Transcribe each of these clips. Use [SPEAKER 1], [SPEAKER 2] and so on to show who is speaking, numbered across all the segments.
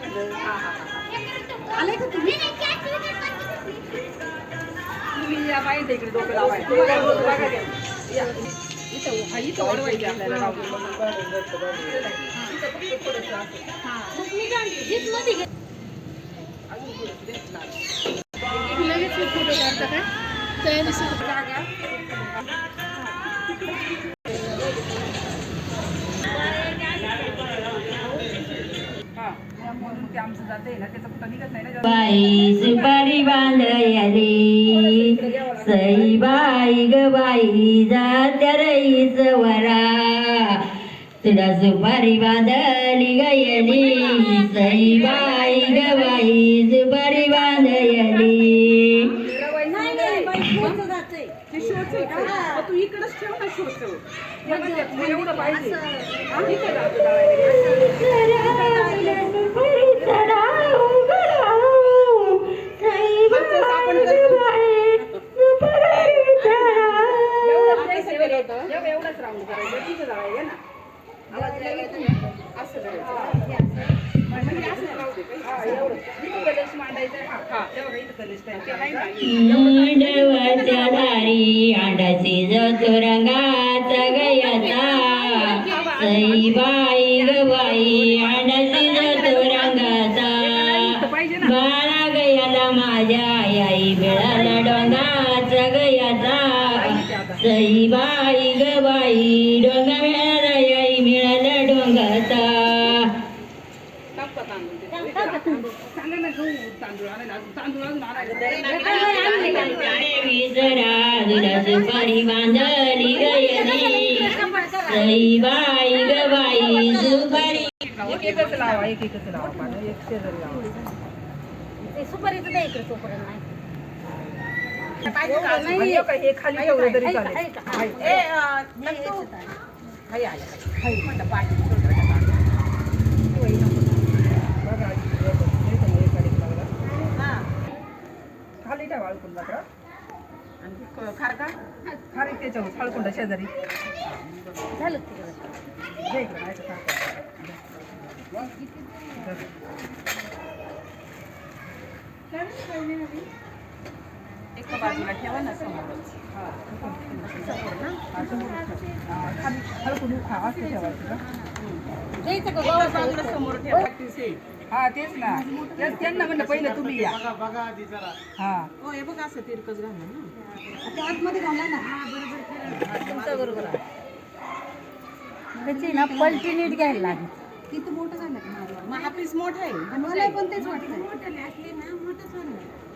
[SPEAKER 1] लागलं आले का तुम्ही
[SPEAKER 2] तुम्ही या इकडे डोकं लावायचं. इथं इथं वाढवायचे आपल्याला.
[SPEAKER 1] लगेच फोटो काढता काय तयारी सुरू
[SPEAKER 2] जागा.
[SPEAKER 3] बाई सुपारी बांधयली. सई बाई ग बाई जात्या रईस वरा. तुला सुपारी बांधली गयली. सई बाई ग बाई सुपारी बांधयली.
[SPEAKER 2] ते इकडंच ठेव ना शोचं. एवढं पाहिजे. इथं. ते नाही ना.
[SPEAKER 3] दारी जातो रंगाचा गयाचा सई बाई ग बाई अंडाची जातो रंगाचा
[SPEAKER 2] पाहिजे ना
[SPEAKER 3] बाळा गयाला माझ्या आई मिळाला डोंगाचा गयाचा. सई बाई ग बाई डोंगा मिळाला आई मिळाला डोंगाचा. सुपारी बांधली गयली सई बाई ग बाई सुपारी.
[SPEAKER 1] सुपारीचं नाही इकडे तोपर्यंत नाही
[SPEAKER 2] पाहिजे का अजून? आणि एक- हे खाली ठेवलं तरी खाली ठेवा अळकुंड लाकडं.
[SPEAKER 1] आणि
[SPEAKER 2] त्याच्यावर हळकुंड शेजारी
[SPEAKER 1] झालं तिकडे
[SPEAKER 2] घे इकडं, नाही तर टाका. धर.
[SPEAKER 1] एका बाजूला ठेवा ना समोरच? द्यायचं का गावात बाजूला समोर. ठेवा
[SPEAKER 2] हा तेच ना. तेच त्यांना म्हणलं पहिलं तुम्ही या. हा.
[SPEAKER 1] हो हे बघा असं तिरकच घाला ना. आतमध्ये घाला ना. हा बरोबर तुमचं बरोबर आहे. त्याची ना पलटी नीट घ्यायला लागेल. किती मोठं झालं मग हा पीस मोठा आहे. मला पण तेच वाटतं मोठं असले ना मोठंच होणार.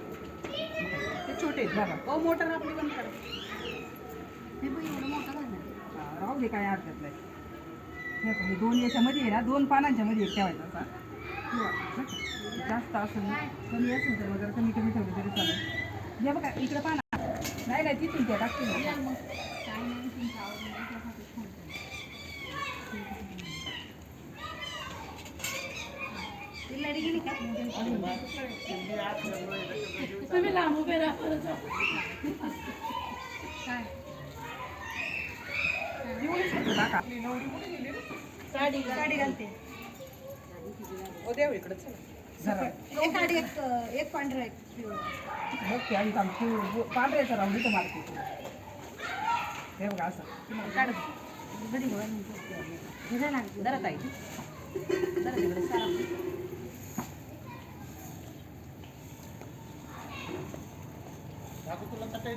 [SPEAKER 1] ते छोटे
[SPEAKER 2] बघा.
[SPEAKER 1] ओ मोटर आपली बंद करा. हे बघ एवढं मोठं झालं
[SPEAKER 2] हा, राहू दे काय हरकत नाही. हे हे दोन याच्यामध्ये आहे ना दोन पानांच्या मध्ये ठेवायचा असा? जास्त असेल कमी असेल तर वगैरे कमी कमी ठेवलं तरी चालेल. हे बघा इकडे पाना. नाही नाही तिथून त्या टाकते ना
[SPEAKER 1] तुम्ही लांब उभे राहा साडी साडी घालते.
[SPEAKER 2] ओ देव इकडे चला. जरा
[SPEAKER 1] एक साडी एक एक पांढरा एक
[SPEAKER 2] पांढऱ्याचं राहून इथं मारते हे बघा असं. काढ
[SPEAKER 1] जरा ताई. जरा तिकडे सारा.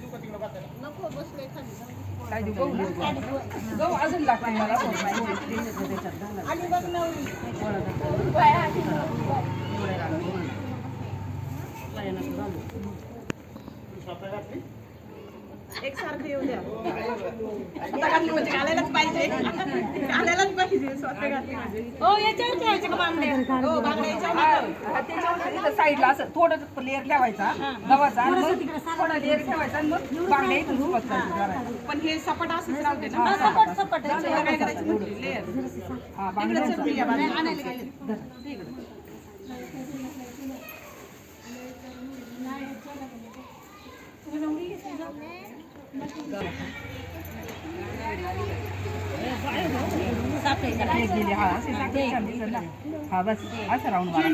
[SPEAKER 1] नको बसले खाली
[SPEAKER 2] काय देऊ गहू गहू अजून लागते मला
[SPEAKER 1] आली नवरी एक सारखं येऊ द्या. आता घातली म्हणजे घालायलाच पाहिजे. घालायलाच
[SPEAKER 2] साईडला असं थोडं लेअर ठेवायचा गव्हाचा आणि मग थोडा लेअर ठेवायचा आणि मग बांगड्या इथून सुरुवात करायची
[SPEAKER 1] पण हे सपाट असंच राहू ना सपाट सपाट काय करायचं लेअर
[SPEAKER 2] हा
[SPEAKER 1] आणायला गेले.
[SPEAKER 2] गेली हा असे साखळी छान दिसत ना हा बस असं राहून मला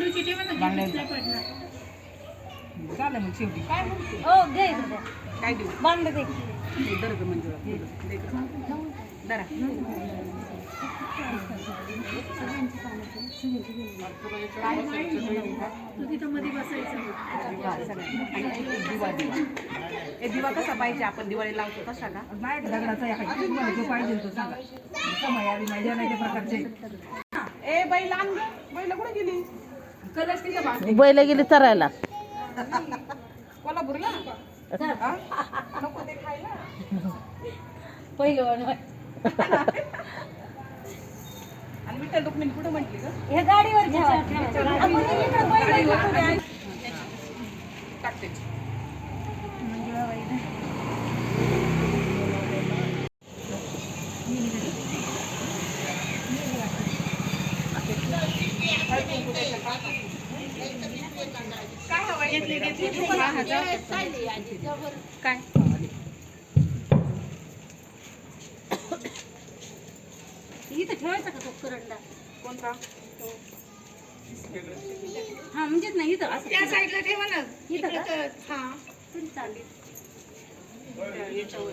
[SPEAKER 2] झालं मग शेवटी काय काय देऊ
[SPEAKER 1] दे
[SPEAKER 2] हे दिवा
[SPEAKER 4] कसा पाहिजे आपण दिवाळी लावतो तसा का?
[SPEAKER 2] नाही दगडाचा आहे तुम्हाला जो पाहिजे तो सांगा. समय आधी माझ्या नाही त्या प्रकारचे.
[SPEAKER 4] ए गं. बाईला कुठे गेली?
[SPEAKER 2] कलश
[SPEAKER 5] बैल गेली चरायला
[SPEAKER 4] कोल्हापूरला
[SPEAKER 1] पहिलं.
[SPEAKER 4] आणि विठ्ठल रुक्मिणी कुठे म्हटली ग?
[SPEAKER 1] हे गाडीवर इकडे इथं ठेवायचा का तो करंडा?
[SPEAKER 4] कोणता?
[SPEAKER 1] हा म्हणजेच नाही इथं असं.
[SPEAKER 4] त्या साईडला ठेवा ना.
[SPEAKER 1] इथं का?
[SPEAKER 4] हा.
[SPEAKER 1] चालेल
[SPEAKER 4] याच्यावर.